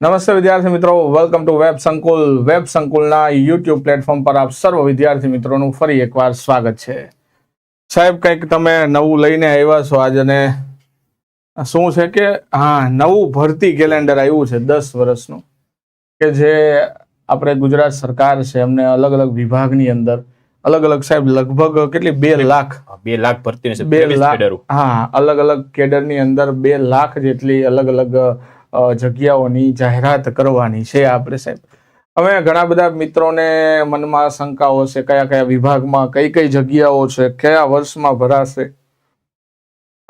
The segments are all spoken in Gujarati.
નમસ્તે વિદ્યાર્થી મિત્રો welcome to web Sankul web સંકુલના YouTube platform પર આપ સર્વ વિદ્યાર્થી મિત્રોનું ફરી એકવાર સ્વાગત છે. સાહેબ કંઈક તમે નવું લઈને આવ્યા છો આજે અને શું છે કે હા નવું ભરતી કેલેન્ડર આવ્યું છે દસ વર્ષનું કે જે આપણે ગુજરાત સરકાર છે એમને અલગ અલગ વિભાગની અંદર અલગ અલગ સાહેબ લગભગ કેટલી? બે લાખ. બે લાખ ભરતી છે બે લાખ. હા અલગ અલગ કેડરની અંદર બે લાખ જેટલી અલગ અલગ જગ્યાઓની જાહેરાત કરવાની છે આપણે સાહેબ. હવે ઘણા બધા મિત્રોને મનમાં શંકાઓ છે કયા કયા વિભાગમાં કઈ કઈ જગ્યાઓ છે, કયા વર્ષમાં ભરાશે?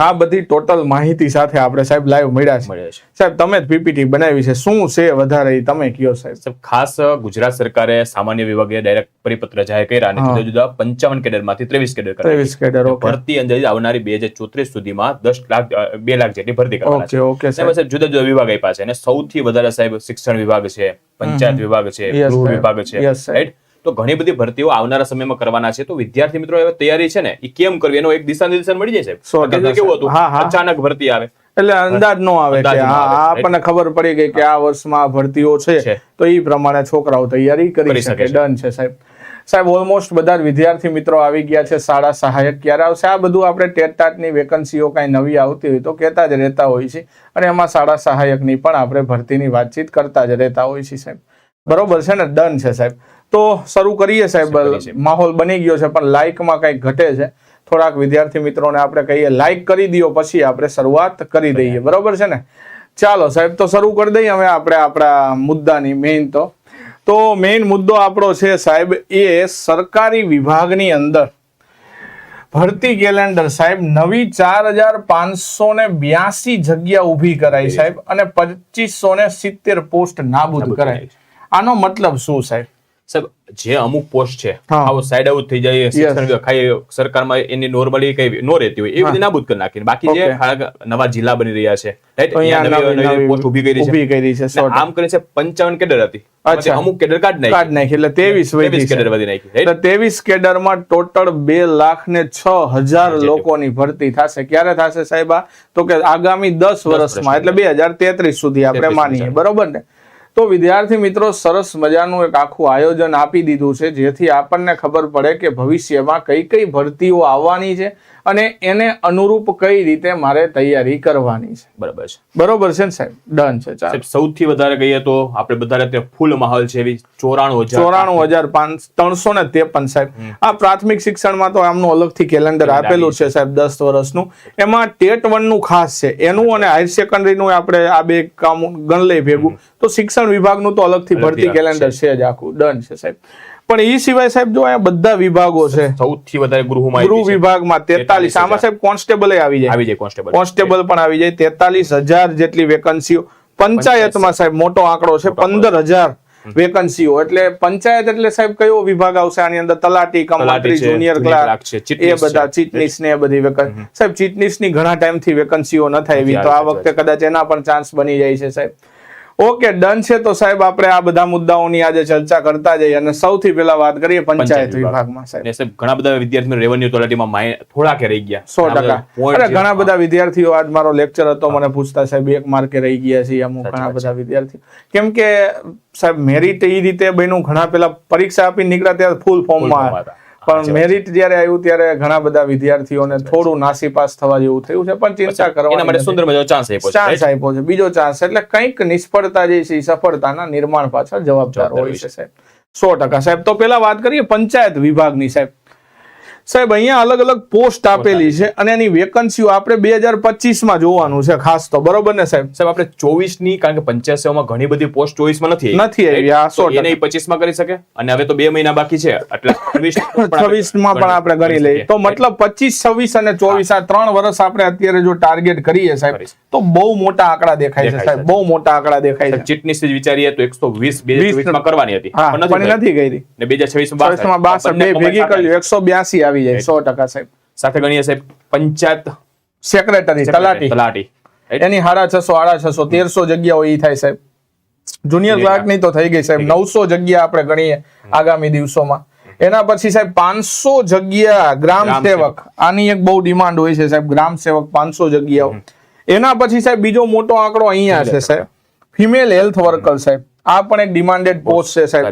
આ બધી ટોટલ માહિતી સાથે આપણે સાહેબ લાઈવ મળ્યા છે. સાહેબ તમે જ પીપીટી બનાવી છે. શું છે વધારે તમે કયો સાહેબ? સાહેબ, ખાસ ગુજરાત સરકારે સામાન્ય વિભાગે ડાયરેક્ટ પરિપત્ર જાહેર કર્યા અને જુદા જુદા પંચાવન કેડરમાંથી ત્રેવીસ કેડર ત્રેવીસ કેડર ભરતી અંદર આવનારી બે હજાર ચોત્રીસ સુધીમાં દસ લાખ બે લાખ જેટલી ભરતી કરવાના છે. ઓકે સાહેબ. સાહેબ જુદા જુદા વિભાગ આપ્યા છે અને સૌથી વધારે સાહેબ શિક્ષણ વિભાગ છે પંચાયત વિભાગ છે ગૃહ. વિભાગ છે right? તો ઘણી બધી ભરતીઓ આવનારા સમયમાં કરવાના છે. તો વિદ્યાર્થી મિત્રો હવે તૈયારી છે ને એ કેમ કરવી? એનો એક દિશા નિર્દેશન મળી જાય કેવું હતું. અચાનક ભરતી આવે. એટલે અંદાજ નો આવે કે? આપણને ખબર પડી ગઈ કે આ વર્ષમાં ભરતીઓ છે. તો એ પ્રમાણે છોકરાઓ તૈયારી કરી શકે ડન છે સાહેબ. સાહેબ ઓલમોસ્ટ બધા વિદ્યાર્થી મિત્રો આવી ગયા છે. શાળા સહાયક ક્યારે આવશે? આ બધું આપણે ટેટ ટાટની વેકન્સીઓ કાંઈ નવી આવતી હોય તો કહેતા જ રહેતા હોય છે. અને એમાં શાળા સહાયકની પણ આપણે ભરતીની વાતચીત કરતા જ રહેતા હોય છે સાહેબ. બરોબર છે ને? ડન છે સાહેબ. તો શરૂ કરીએ સાહેબ. માહોલ બની ગયો છે પણ લાઇકમાં કંઈક ઘટે છે. થોડાક વિદ્યાર્થી મિત્રોને આપણે કહીએ લાઇક કરી દો પછી આપણે શરૂઆત કરી દઈએ. બરોબર છે ને? ચાલો સાહેબ તો શરૂ કરી દઈએ. હવે આપણે આપણા મુદ્દાની મેઇન તો. તો મેઇન મુદ્દો આપણો છે સાહેબ એ સરકારી વિભાગની અંદર ભરતી કેલેન્ડર સાહેબ નવી ચાર હજાર પાંચસો ને બ્યાસી જગ્યા ઊભી કરાઈ સાહેબ અને પચીસો ને સિત્તેર પોસ્ટ નાબૂદ કરાઈ. આનો મતલબ શું સાહેબ? સાહેબ જે અમુક પોસ્ટ છે આવો સાઈડ આઉટ થઈ જાય શિક્ષણ ખાઈ સરકારમાં એની નોર્મલી કઈ નો રહેતી હોય એ બધી નાબૂદ કરી નાખી બાકી જે નવા જિલ્લા બની રહ્યા છે રાઈટ અહીંયા અહીંયા નવી- નવી- નવી પોસ્ટ ઊભી કરી છે. ઊભી કરી છે આમ કરીને છે પંચાવન કેડર હતી. અચ્છા. અમુક કેડર કાઢ નાખી. કાઢ નાખી એટલે ત્રેવીસ વધી ત્રેવીસ કેડર વધી નાખી? એટલે ત્રેવીસ કેડરમાં ટોટલ બે લાખ ને છ હજાર લોકોની ભરતી થશે. ક્યારે થશે સાહેબ આ? તો કે આગામી દસ વર્ષમાં એટલે બે હજાર તેત્રીસ સુધી આપણે માનીએ બરોબર ને? તો વિદ્યાર્થી મિત્રો સરસ મજાનું એક આખું આયોજન આપી દીધું છે જેથી આપણને ખબર પડે કે ભવિષ્યમાં કઈ કઈ ભરતીઓ આવવાની છે અને એને અનુરૂપ કઈ રીતે મારે તૈયારી કરવાની છે. બરાબર છે. બરોબર છે ને સાહેબ? ડન છે સાહેબ સૌથી વધારે કહીએ તો આપણે બધા અત્યારે ફૂલ માહોલ છે એવી ચોરાણું હજાર ચોરાણું હજાર પાંચ ત્રણસો ને ત્રેપન સાહેબ. આ પ્રાથમિક શિક્ષણમાં તો આમનું અલગથી કેલેન્ડર આપેલું છે સાહેબ દસ વર્ષનું. એમાં ટેટ વનનું ખાસ છે. એનું અને હાયર સેકન્ડરી નું આપણે આ બે કામ ગણ લઈ ભેગું. તો શિક્ષણ વિભાગનું તો અલગથી ભરતી. કેલેન્ડર છે. જ આખું. ડન છે સાહેબ. પણ એ સિવાય સાહેબ જો અહીંયા બધા વિભાગો છે. સૌથી વધારે ગૃહમાં ગૃહ વિભાગમાં તેતાલીસ. આમાં સાહેબ કોન્સ્ટેબલ આવી જાય. આવી જાય કોન્સ્ટેબલ. કોન્સ્ટેબલ પણ આવી જાય. તેતાલીસ હજાર જેટલી વેકન્સીઓ પંચાયતમાં સાહેબ મોટો આંકડો છે. પંદર હજાર વેકન્સીઓ એટલે પંચાયત એટલે સાહેબ કયો વિભાગ આવશે? આની અંદર તલાટી છે, જુનિયર ક્લાર્ક એ બધા. ચીટનીસ ને એ બધી વેકન્સી સાહેબ ચીટનીસની ઘણા ટાઈમથી વેકન્સીઓ ન થાય. એવી તો આ વખતે કદાચ એના પણ ચાન્સ બની જાય છે સાહેબ. ઓકે ડન છે તો સાહેબ આપણે આ બધા મુદ્દાઓની આજે ચર્ચા કરતા જઈએ અને સૌથી પહેલા વાત કરીએ પંચાયત વિભાગમાં સાહેબ. સાહેબ ઘણા બધા વિદ્યાર્થીઓ રેવન્યુ માય થોડાક રહી ગયા. સો ટકા. અરે ઘણા બધા વિદ્યાર્થીઓ આજ મારો લેક્ચર હતો મને પૂછતા સાહેબ એક માર્કે રહી ગયા છે અમુક ઘણા બધા વિદ્યાર્થીઓ. કેમ કે સાહેબ મેરિટ એ રીતે બન્યું ઘણા પેલા પરીક્ષા આપી નીકળ્યા ત્યારે ફૂલ ફોર્મમાં હતા. પણ મેરિટ જ્યારે આવ્યું ત્યારે ઘણા બધા વિદ્યાર્થીઓને થોડું નાસીપાસ થવા જેવું થયું છે પણ ચિંતા એના માટે સુંદર મજાનો ચાન્સ આપ્યો છે ચાન્સ આપ્યો છે. બીજો ચાન્સ એટલે કંઈક નિષ્ફળતા જે છે સફળતાના નિર્માણ પાછળ જવાબદાર જવાબદાર હોય છે. સાહેબ. સો ટકા. સાહેબ તો પેલા વાત કરીએ પંચાયત વિભાગની સાહેબ. સાહેબ અહીંયા અલગ અલગ પોસ્ટ આપેલી છે અને એની વેકન્સીઓ આપણે બે હજાર પચીસમાં જોવાનું છે ખાસ તો બરોબર ને સાહેબ? સાહેબ આપણે ચોવીસની કારણ કે પંચાયત સેવામાં ઘણી બધી પોસ્ટ ચોવીસમાં નથી નથી આવી, આ સો એને પચીસમાં કરી શકે? અને હવે તો બે મહિના બાકી છે. એટલે છવ્વીસમાં પણ આપણે ગણી લઈએ. તો મતલબ પચીસ છવ્વીસ અને ચોવીસ આ ત્રણ વર્ષ આપણે અત્યારે જો ટાર્ગેટ કરીએ સાહેબ તો બહુ મોટા આંકડા દેખાય છે સાહેબ. બહુ મોટા આંકડા દેખાય છે. ચીટની સીજ વિચારીએ તો એકસો વીસ બે માં કરવાની હતી. પણ નથી કરી. ને બે હજાર છવ્વીસમાં બાસઠ બે ભેગી કર્યું એકસો બ્યાસી આવી જાય સો ટકા સાહેબ. સાથે ગણીએ સાહેબ પંચાયત સેક્રેટરી તલાટી. તલાટી. એની સાડા છસો આડા છસો તેરસો જગ્યાઓ એ થાય સાહેબ. જુનિયર ક્લાર્કની તો થઈ ગઈ સાહેબ નવસો જગ્યા આપણે ગણીએ આગામી દિવસોમાં. એના પછી સાહેબ પાંચસો જગ્યા ગ્રામ ગ્રામ સેવક. આની એક બહુ ડિમાન્ડ હોય છે સાહેબ ગ્રામ સેવક પાંચસો જગ્યાઓ. એના પછી સાહેબ બીજો મોટો આંકડો અહીંયા છે સાહેબ. ફિમેલ હેલ્થ વર્કર સાહેબ. આ પણ એક ડિમાન્ડેડ પોસ્ટ છે સાહેબ.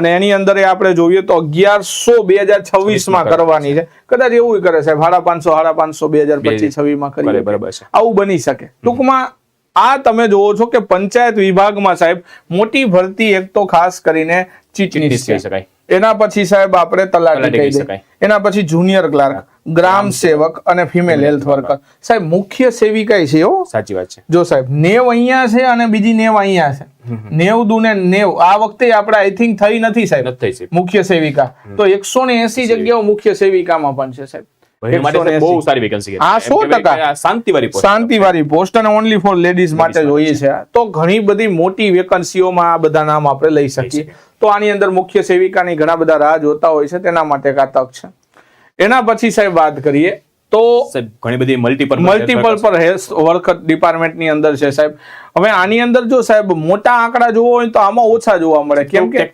અને એની અંદર આપણે જોઈએ તો અગિયારસો બે હજાર છવ્વીસમાં કરવાની છે. કદાચ એવું કરે સાહેબ સાડા પાંચસો સાડા પાંચસો બે હજાર પચીસ છવ્વીસમાં કરી. આવું બની શકે. ટૂંકમાં આ તમે જોવો છો કે પંચાયત વિભાગમાં સાહેબ મોટી ભરતી એક તો ખાસ કરીને ચીટની. એના પછી સાહેબ આપણે તલાટી કહી શકાય. એના પછી જુનિયર ક્લાર્ક. ગ્રામ સેવક અને ફિમેલ હેલ્થ વર્કર સાહેબ મુખ્ય સેવિકાઈ છે સાચી વાત છે. જો સાહેબ નેવ અહીંયા છે અને બીજી નેવ અહીંયા છે. નેવ દુ ને નેવ. આ વખતે આપણે આઈ થિંક થઈ નથી સાહેબ. થઈ. મુખ્ય સેવિકા. તો એકસો ને એસી જગ્યાઓ મુખ્ય સેવિકામાં પણ છે સાહેબ. બહેનો માટે 180. સાહેબ બહુ સારી વેકન્સી આ સો ટકા. શાંતિવાળી. શાંતિવાળી પોસ્ટ અને ઓનલી ફોર લેડીઝ માટે જોઈએ છે. તો ઘણી બધી મોટી વેકન્સીઓમાં આ બધા નામ આપણે લઈ શકીએ. તો આની અંદર મુખ્ય સેવિકાની ઘણા બધા રાહ જોતા હોય છે. તેના માટે કા આ તક છે. એના પછી સાહેબ વાત કરીએ તો ઘણી બધી મલ્ટીપલ મલ્ટિપલ પર હેલ્થ વર્કર ડિપાર્ટમેન્ટની અંદર છે સાહેબ. હવે આની અંદર જો સાહેબ મોટા આંકડા જોવો હોય તો આમાં ઓછા જોવા મળે. કેમ કે ને?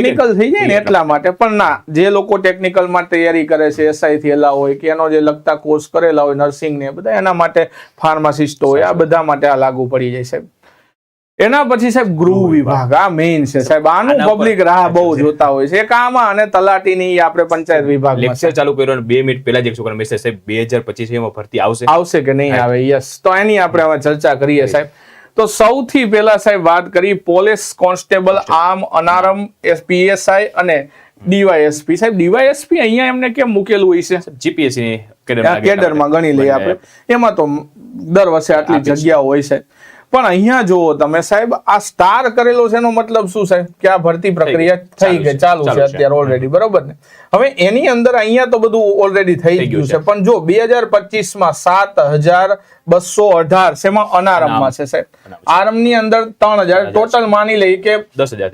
ટેકનિકલ થઈ જાય ને એટલા માટે. પણ ના જે લોકો ટેકનિકલમાં તૈયારી કરે છે એસઆઈ થયેલા હોય કે એનો જે લગતા કોર્સ કરેલા હોય નર્સિંગ ને બધા એના માટે ફાર્માસિસ્ટ હોય આ બધા માટે આ લાગુ પડી જાય સાહેબ. એના પછી સાહેબ ગૃહ વિભાગ આ મેઇન છે. સાહેબ આનું પબ્લિક રાહ બહુ જોતા હોય છે. એક આમાં અને તલાટીની ની આપણે પંચાયત વિભાગ. લેક્ચર ચાલુ કર્યો અને બે મિનિટ પહેલા જ એક છોકરા મેસેજ સાહેબ બે હજાર પચીસ એમાં ભરતી આવશે. આવશે કે નહીં આવે? યસ તો એની આપણે હવે ચર્ચા કરીએ સાહેબ. તો સૌથી પહેલા સાહેબ વાત કરી police constable arm unarmed PSI અને ડીવાયએસપી સાહેબ ડીવાયએસપી અહીંયા એમને કેમ મૂકેલું હોય છે? જીપીએસસી કેડરમાં ગણી લઈએ આપણે. એમાં તો દર વર્ષે આટલી જગ્યા હોય છે. પણ અહીંયા જુઓ તમે સાહેબ આ સ્ટાર કરેલો છે એનો મતલબ શું સાહેબ? કે આ ભરતી પ્રક્રિયા થઈ ગઈ ચાલુ છે. અત્યારે ઓલરેડી બરોબર ને? હવે એની અંદર અહીંયા તો બધું ઓલરેડી થઈ ગયું છે. પણ જો બે હજાર પચીસમાં સાત હજાર બસો અઢાર શેમાં અનારમમાં છે સાહેબ? આરમની અંદર ત્રણ હજાર. ટોટલ માની લઈએ કે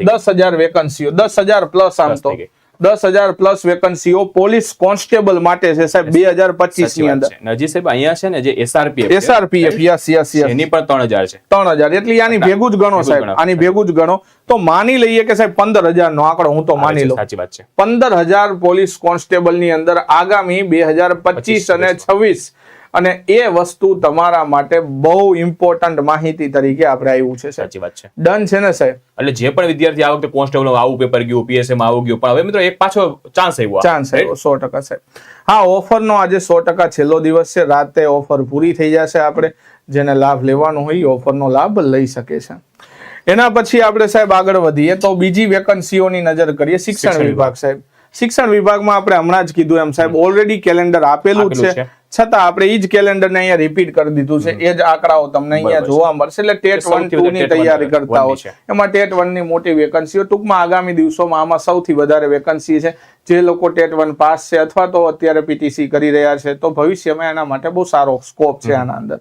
દસ હજાર વેકન્સીઓ દસ હજાર પ્લસ આમ તો. દસ હજાર પ્લસ વેકન્સીઓ પોલીસ કોન્સ્ટેબલ માટે છે સાહેબ બે હજાર પચીસની અંદર. હજી સાહેબ અહીંયા છે ને જે SRPF SRPF yes yes yes એની પણ ત્રણ હજાર છે. ત્રણ હજાર. એટલે આની ભેગું જ ગણો સાહેબ આની ભેગું જ ગણો. તો માની લઈએ કે સાહેબ પંદર હજાર નો આંકડો હું તો માની લઉં. સાચી વાત છે. પંદર હજાર પોલીસ કોન્સ્ટેબલની અંદર આગામી બે હજાર પચીસ અને છવ્વીસ અને એ વસ્તુ તમારા માટે બહુ ઇમ્પોર્ટન્ટ માહિતી તરીકે આપણે આવ્યું છે સાચી વાત છે. ડન છે ને સાહેબ? એટલે જે પણ વિદ્યાર્થી આ વખતે કોન્સ્ટેબલ આવું પેપર ગયું પીએસએ માં આવું ગયું પણ હવે મિત્રો એક પાછો ચાન્સ આવ્યો ચાન્સ આવ્યો સો ટકા સાહેબ. હા ઓફરનો આજે સો ટકા છેલ્લો દિવસ છે. રાતે ઓફર પૂરી થઈ જશે આપણે. જેને લાભ લેવાનો હોય એ ઓફરનો લાભ લઈ શકે છે. એના પછી આપણે સાહેબ આગળ વધીએ. તો બીજી વેકન્સીઓની નજર કરીએ. શિક્ષણ વિભાગ સાહેબ. શિક્ષણ વિભાગમાં આપણે હમણાં જ કીધું એમ સાહેબ. ઓલરેડી કેલેન્ડર આપેલું છે. છતાં આપણે એ જ કેલેન્ડરને અહીંયા રિપીટ કરી દીધું છે. એ જ આંકડાઓ તમને અહીંયા જોવા મળશે. એટલે ટેટ વન ટુ ની તૈયારી કરતા હોય. એમાં ટેટ વનની મોટી વેકન્સીઓ ટૂંકમાં આગામી દિવસોમાં આમાં સૌથી વધારે વેકન્સી છે. જે લોકો ટેટ વન પાસ છે અથવા તો અત્યારે પીટીસી કરી રહ્યા છે તો ભવિષ્યમાં એના માટે બહુ સારો સ્કોપ છે આના અંદર.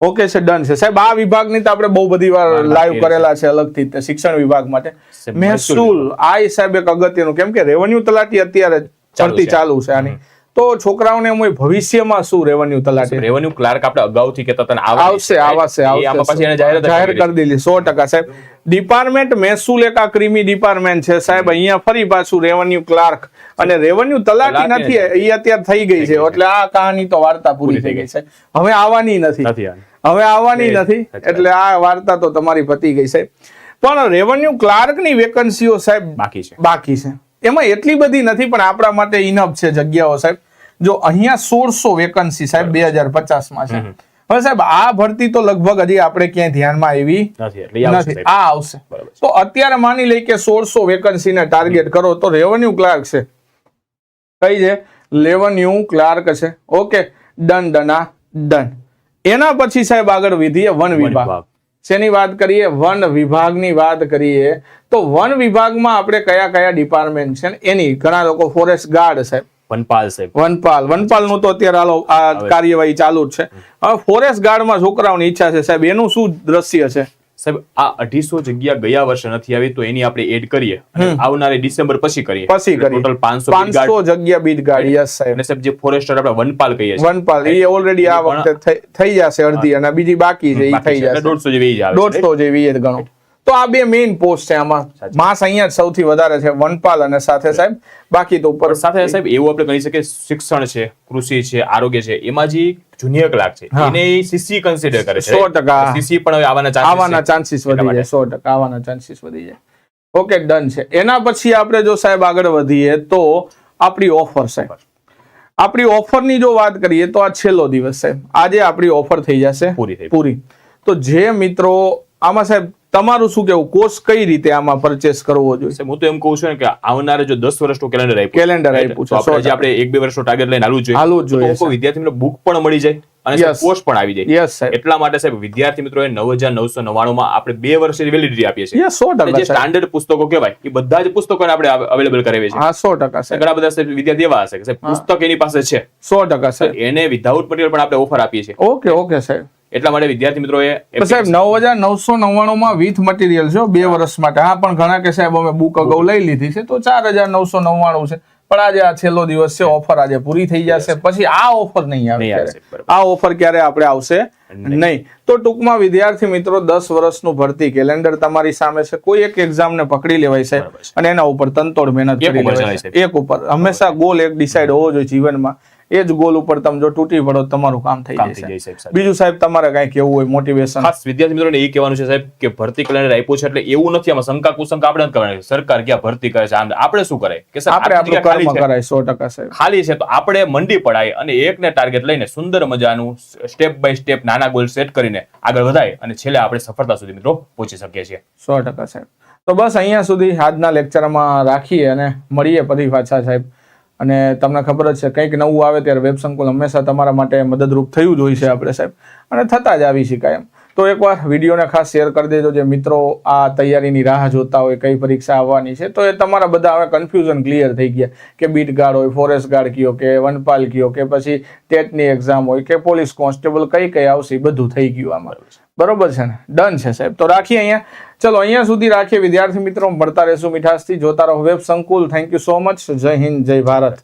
ઓકે છે ડન છે. સાહેબ આ વિભાગની તો આપણે બહુ બધી વાર લાઈવ કરેલા છે. અલગથી શિક્ષણ વિભાગ માટે. મહેસૂલ આ સાહેબ એક અગત્યનું. કેમ કે રેવન્યુ તલાટી અત્યારે ચડતી ચાલુ છે આની. તો છોકરાઓને હું ભવિષ્યમાં શું રેવન્યુ તલાટી? રેવન્યુ ક્લાર્ક આપણે અગાઉથી કહેતા હતા આવશે આવશે આવશે જાહેર કરી દીધી સો ટકા સાહેબ. ડિપાર્ટમેન્ટ મહેસૂલ એક આ ક્રીમી ડિપાર્ટમેન્ટ છે સાહેબ. અહીંયા ફરી પાછું રેવન્યુ ક્લાર્ક અને રેવન્યુ તલાટી નથી એ અત્યારે થઈ ગઈ છે. એટલે આ કહાની તો વાર્તા પૂરી થઈ ગઈ છે. હવે આવવાની નથી. હવે આવવાની નથી. એટલે આ વાર્તા તો તમારી પતી ગઈ સાહેબ પણ રેવન્યુ ક્લાર્કની વેકન્સીઓ સાહેબ બાકી છે. બાકી છે. એમાં એટલી બધી નથી પણ આપણા માટે ઇનફ છે જગ્યાઓ સાહેબ. જો અહીંયા સોળસો વેકન્સી સાહેબ બે હજાર પચાસમાં છે હવે સાહેબ આ ભરતી તો લગભગ હજી આપણે ક્યાંય ધ્યાનમાં આવી નથી. આ આવશે. તો અત્યારે માની લઈ કે સોળસો વેકન્સી ને ટાર્ગેટ કરો તો રેવન્યુ ક્લાર્ક છે. કઈ છે? રેવન્યુ ક્લાર્ક છે. ઓકે ડન ડના ડન એના પછી સાહેબ આગળ વિધિએ વન વિભાગ. શેની વાત કરીએ? વન વિભાગની વાત કરીએ તો વન વિભાગમાં આપણે કયા કયા ડિપાર્ટમેન્ટ છે એની? ઘણા લોકો ફોરેસ્ટ ગાર્ડ સાહેબ. વનપાલ સાહેબ. વનપાલ. વનપાલનું તો અત્યારે હાલો આ કાર્યવાહી ચાલુ જ છે. હવે ફોરેસ્ટ ગાર્ડમાં છોકરાઓની ઈચ્છા છે. સાહેબ એનું શું દ્રશ્ય છે? સાહેબ આ અઢીસો જગ્યા ગયા વર્ષે નથી આવી તો એની આપણે એડ કરીએ આવનારી ડિસેમ્બર પછી કરીએ. પછી કરીએ. ટોટલ પાંચસો પાંચસો જગ્યા બીજ ગાડી. યસ સાહેબ. અને સાહેબ જે ફોરેસ્ટર આપણે વનપાલ કહીએ છીએ. વનપાલ. એ ઓલરેડી આ વખતે થઈ- જશે અડધી અને બીજી બાકી છે. એ થઈ જશે. દોઢસો જેવી. દોઢસો જેવી ગણો. તો આ બે મેઇન પોસ્ટ છે આમાં. માસ અહીંયા સૌથી વધારે છે વનપાલ અને સાથે સાહેબ. બાકી તો ઉપર સાથે સાહેબ એવું આપણે કહી શકીએ શિક્ષણ છે કૃષિ છે આરોગ્ય છે એમાં જે જુનિયર ક્લાર્ક છે એને સીસી કન્સિડર કરે છે. સો ટકા. સીસી પણ હવે આવવાના chances આવવાના ચાન્સીસ વધી જાય માટે. સો ટકા આવવાના ચાન્સીસ વધી જાય. ઓકે ડન છે. એના પછી આપણે જો સાહેબ આગળ વધીએ તો આપણી ઓફર સાહેબ આપણી ઓફરની જો વાત કરીએ તો આ છેલ્લો દિવસ છે. આજે આપણી ઓફર થઈ જશે. પૂરી પૂરી. તો જે મિત્રો આમાં સાહેબ તમારું શું કેવું કોર્સ કઈ રીતે આમાં પરચેસ કરવો જોઈએ? હું તો એમ કહું છું કે આવનારે જો દસ વર્ષનું કેલેન્ડર આપ્યું કેલેન્ડર? આપ્યું છે, આપણે આપણે એક બે વર્ષનો ટાર્ગેટ લઈને હાલવું જોઈએ. હાલવું જોઈએ, હું વિદ્યાર્થી મિત્રો બુક પણ મળી જાય અને. કોર્સ પણ આવી જાય. યસ એટલા માટે સાહેબ વિદ્યાર્થી મિત્રો એ નવ હજાર નવસો નવ્વાણું માં આપણે બે વર્ષની વેલિડિટી આપીએ છીએ. સો ટકા સ્ટાન્ડર્ડ પુસ્તકો કહેવાય એ બધા જ પુસ્તકોને આપણે અવેલેબલ કરાવીએ છીએ. હા સો ટકા સાહેબ. ઘણા બધા સાહેબ વિદ્યાર્થી એવા હશે કે પુસ્તક એની પાસે છે. સો ટકા એને વિધાઉટ મટીરિયલ પણ આપણે ઓફર આપીએ છીએ. ઓકે ઓકે સાહેબ. એટલા માટે વિદ્યાર્થી મિત્રોએ સાહેબ નવ હજાર નવસો નવ્વાણું માં વિથ મટીરિયલ છે બે વર્ષ માટે. હા પણ ઘણા કે સાહેબ અમે બુક અગાઉ લઈ લીધી છે તો ચાર હજાર નવસો નવ્વાણું છે. પણ આજે આ છેલ્લો દિવસ છે ઓફર આજે પૂરી થઈ જશે. પછી આ ઓફર નહીં આવે. આ ઓફર ક્યારે આપણે આવશે? નહીં. તો ટૂંકમાં વિદ્યાર્થી મિત્રો દસ વર્ષનું ભરતી કેલેન્ડર તમારી સામે છે. કોઈ એક એક્ઝામ ને પકડી લેવાય છે. અને એના ઉપર તનતોડ મહેનત એક કરી ઉપર લેવાય છે. એક ઉપર. હંમેશા ગોલ એક ડિસાઈડ હોવો જોઈએ જીવનમાં. એ જ ગોલ ઉપર તમે જો તૂટી પડો તમારું કામ થઈ જાય. બીજું સાહેબ તમારે કઈ કેવું હોય મોટિવેશન ખાસ વિદ્યાર્થી મિત્રોને એ કહેવાનું છે સાહેબ કે ભરતી કલ્યાણ આપ્યું છે એટલે એવું નથી આમાં શંકા કુશંકા આપણે કરવાની. સરકાર ક્યાં ભરતી કરે છે આપણે શું કરે? કે આપણે આપણું કર્મ. કરાય સો ટકા સાહેબ. ખાલી છે તો આપણે મંડી પડાય અને એકને ટાર્ગેટ લઈને સુંદર મજાનું સ્ટેપ બાય સ્ટેપ નાના ગોલ સેટ કરીને આગળ વધાય અને છેલ્લે આપણે સફળતા સુધી મિત્રો પહોંચી શકીએ છીએ. સો ટકા સાહેબ. તો બસ અહીંયા સુધી આજના લેક્ચરમાં રાખીએ અને મળીએ પછી પાછા સાહેબ. અને તમને ખબર જ છે, કંઈક નવું આવે ત્યારે વેબ સંકુલ હંમેશા તમારા માટે મદદરૂપ થયું જ હોય છે આપણે સાહેબ. અને થતાં જ આવી શકાય એમ તો એકવાર વિડીયોને ખાસ શેર કરી દેજો, જે મિત્રો આ તૈયારીની રાહ જોતા હોય, કઈ પરીક્ષા આવવાની છે, તો એ તમારા બધા હવે કન્ફ્યુઝન ક્લિયર થઈ ગયા કે બીટ ગાર્ડ હોય ફોરેસ્ટ ગાર્ડ કયો કે, વનપાલ કયો કે, પછી ટેટની એક્ઝામ હોય કે, પોલીસ કોન્સ્ટેબલ કઈ કઈ આવશે બધું થઈ ગયું આમાં. બરોબર છે ને? ડન છે સાહેબ. તો રાખીએ અહીંયા. ચલો, અહીંયા સુધી રાખીએ. વિદ્યાર્થી મિત્રો, મળતા રહેશું મીઠાશથી. જોતા રહો વેબ સંકુલ. થેન્ક યુ સો મચ જય હિન્દ, જય ભારત.